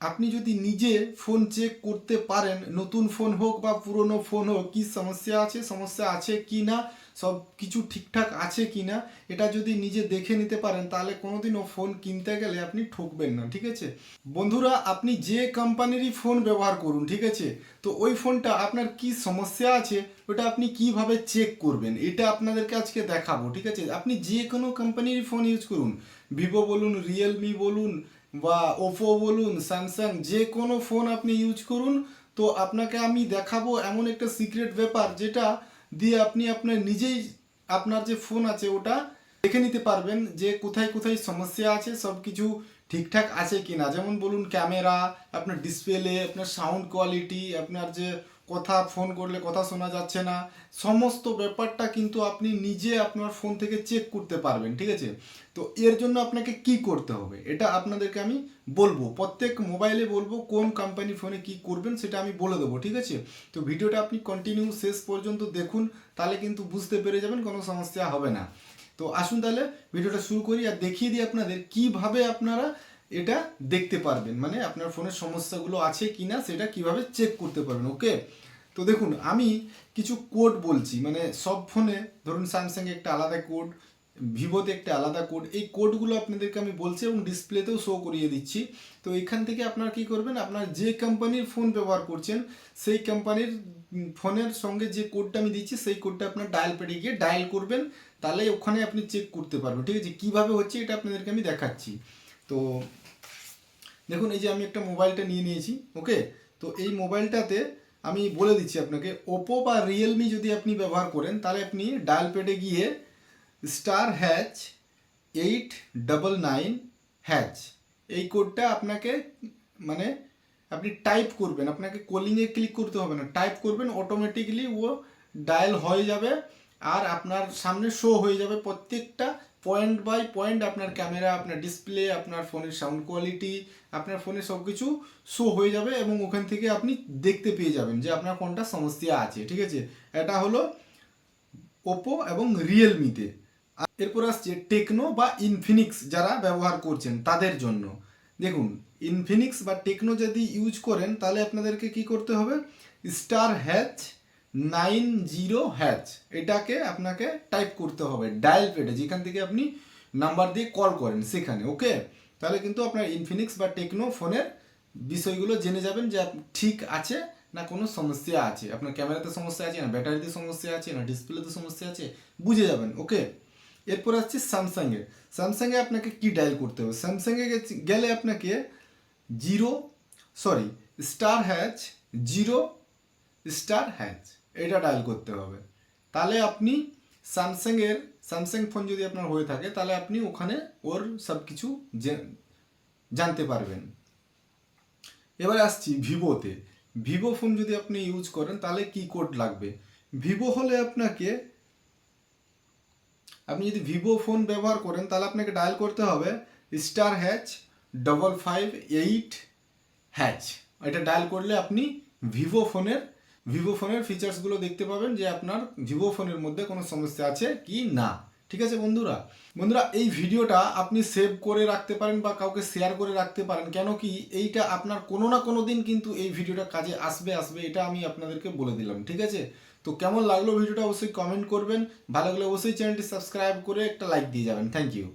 আপনি যদি নিজে ফোন চেক করতে পারেন, নতুন ফোন হোক বা পুরনো ফোন হোক, কি সমস্যা আছে সমস্যা আছে কি না, সব কিছু ঠিকঠাক আছে কি না, এটা যদি নিজে দেখে নিতে পারেন, তাহলে কোনোদিনও ফোন কিনতে গেলে আপনি ঠকবেন না, ঠিক আছে? বন্ধুরা, আপনি যে কোম্পানিরই ফোন ব্যবহার করুন, ঠিক আছে? তো ওই ফোনটা আপনার কি সমস্যা আছে, ওটা আপনি কীভাবে চেক করবেন, এটা আপনাদেরকে আজকে দেখাবো, ঠিক আছে? আপনি যে কোনো কোম্পানির ফোন ইউজ করুন, ভিভো বলুন রিয়েলমি বলুন বা ওপো বলুন স্যামসাং যে কোনো ফোন আপনি ইউজ করুন, তো আপনাকে আমি দেখাবো এমন একটা সিক্রেট ব্যাপার যেটা দিয়ে আপনি আপনার নিজেই আপনার যে ফোন আছে ওটা দেখে নিতে পারবেন যে কোথায় কোথায় সমস্যা আছে সব কিছু ঠিকঠাক আছে কি না যেমন বলুন ক্যামেরা আপনার ডিসপ্লে আপনার সাউন্ড কোয়ালিটি আপনার যে কথা ফোন করলে কথা শোনা যাচ্ছে না। সমস্ত ব্যাপারটা কিন্তু আপনি নিজে আপনার ফোন থেকে চেক করতে পারবেন, ঠিক আছে? তো এর জন্য আপনাকে কি করতে হবে? এটা আপনাদেরকে আমি বলব। প্রত্যেক মোবাইলে বলব কোন কোম্পানি ফোনে কি করবেন, সেটা আমি বলে দেবো, ঠিক আছে? তো ভিডিওটা আপনি কন্টিনিউ শেষ পর্যন্ত দেখুন, তাহলে কিন্তু বুঝতে পেরে যাবেন, কোনো সমস্যা হবে না। তো আসুন তাহলে ভিডিওটা শুরু করি আর দেখিয়ে দিই আপনাদের কীভাবে আপনারা এটা দেখতে পারবেন। মানে আপনার ফোনের সমস্যাগুলো আছে কি না সেটা কীভাবে চেক করতে পারবেন ওকে তো দেখুন, আমি কিছু কোড বলছি মানে সব ফোনে ধরুন স্যামসাংয়ে একটা আলাদা কোড ভিভোতে একটা আলাদা কোড এই কোডগুলো আপনাদেরকে আমি বলছি এবং ডিসপ্লেতেও শো করিয়ে দিচ্ছি। তো এখান থেকে আপনারা কি করবেন, আপনার যে কোম্পানির ফোন ব্যবহার করছেন, সেই কোম্পানির ফোনের সঙ্গে যে কোডটা আমি দিচ্ছি, সেই কোডটা আপনার ডায়াল পেডে গিয়ে ডায়াল করবেন তাহলে ওখানে আপনি চেক করতে পারবেন, ঠিক আছে? কীভাবে হচ্ছে এটা আপনাদেরকে আমি দেখাচ্ছি। তো দেখুন, এই যে আমি একটা মোবাইলটা নিয়ে নিয়েছি, ওকে? তো এই মোবাইলটাতে আমি বলে দিচ্ছি আপনাকে ওপো বা রিয়েলমি যদি আপনি ব্যবহার করেন, তাহলে আপনি ডায়াল পেডে গিয়ে star hash eight double nine hash, এই কোডটা আপনাকে মানে আপনি টাইপ করবেন, আপনাকে কলিংয়ে ক্লিক করতে হবে না, টাইপ করবেন অটোমেটিকলি ও ডায়াল হয়ে যাবে, আর আপনার সামনে শো হয়ে যাবে প্রত্যেকটা পয়েন্ট বাই পয়েন্ট আপনার ক্যামেরা আপনার ডিসপ্লে আপনার ফোনের সাউন্ড কোয়ালিটি আপনার ফোনে সব কিছু শো হয়ে যাবে এবং ওখান থেকে আপনি দেখতে পেয়ে যাবেন যে আপনার কোনটা সমস্যা আছে, ঠিক আছে? এটা হলো ওপো এবং রিয়েলমিতে এরপর আসছে টেকনো বা ইনফিনিক্স যারা ব্যবহার করছেন তাদের জন্য। দেখুন ইনফিনিক্স বা টেকনো যদি ইউজ করেন তাহলে আপনাদেরকে কি করতে হবে? Star hash nine zero hash. এটাকে আপনাকে টাইপ করতে হবে, ডায়াল পেডে, যেখান থেকে আপনি নাম্বার দিয়ে কল করেন সেখানে, ওকে? তাহলে কিন্তু আপনার ইনফিনিক্স বা টেকনো ফোনের বিষয়গুলো জেনে যাবেন যে ঠিক আছে না কোনো সমস্যা আছে। আপনার ক্যামেরাতে সমস্যা আছে, না ব্যাটারিতে সমস্যা আছে, না ডিসপ্লেতে সমস্যা আছে, বুঝে যাবেন, ওকে? এরপর আসছে স্যামসাংয়ের। স্যামসাংয়ে আপনাকে কি ডায়াল করতে হবে? স্যামসাংয়ে গেলে আপনাকে zero, sorry, star hash, zero, star hash. এটা ডায়াল করতে হবে। তাহলে আপনি স্যামসাংয়ের স্যামসাং ফোন যদি আপনার হয়ে থাকে, তাহলে আপনি ওখানে ওর সব কিছু জানতে পারবেন। এবার আসছি ভিভোতে। ভিভো ফোন যদি আপনি ইউজ করেন, তাহলে কি কোড লাগবে? ভিভো হলে আপনাকে, আপনি যদি ভিভো ফোন ব্যবহার করেন, তাহলে আপনাকে ডায়াল করতে হবে star hash double five eight hash এটা ডায়াল করলে আপনি ভিভো ফোনের ভিভো ফোনের ফিচার্সগুলো দেখতে পাবেন যে আপনার ভিভো ফোনের মধ্যে কোনো সমস্যা আছে কি না। ঠিক আছে বন্ধুরা? বন্ধুরা, এই ভিডিওটা আপনি সেভ করে রাখতে পারেন বা কাউকে শেয়ার করে রাখতে পারেন, কেন কি এইটা আপনার কোনো না কোনো দিন কিন্তু এই ভিডিওটা কাজে আসবে আসবে, এটা আমি আপনাদেরকে বলে দিলাম, ঠিক আছে? তো কেমন লাগল ভিডিওটা অবশ্যই কমেন্ট করবেন, ভালো লাগলে অবশ্যই চ্যানেলটি সাবস্ক্রাইব করে একটা লাইক দিয়ে যাবেন থ্যাংক ইউ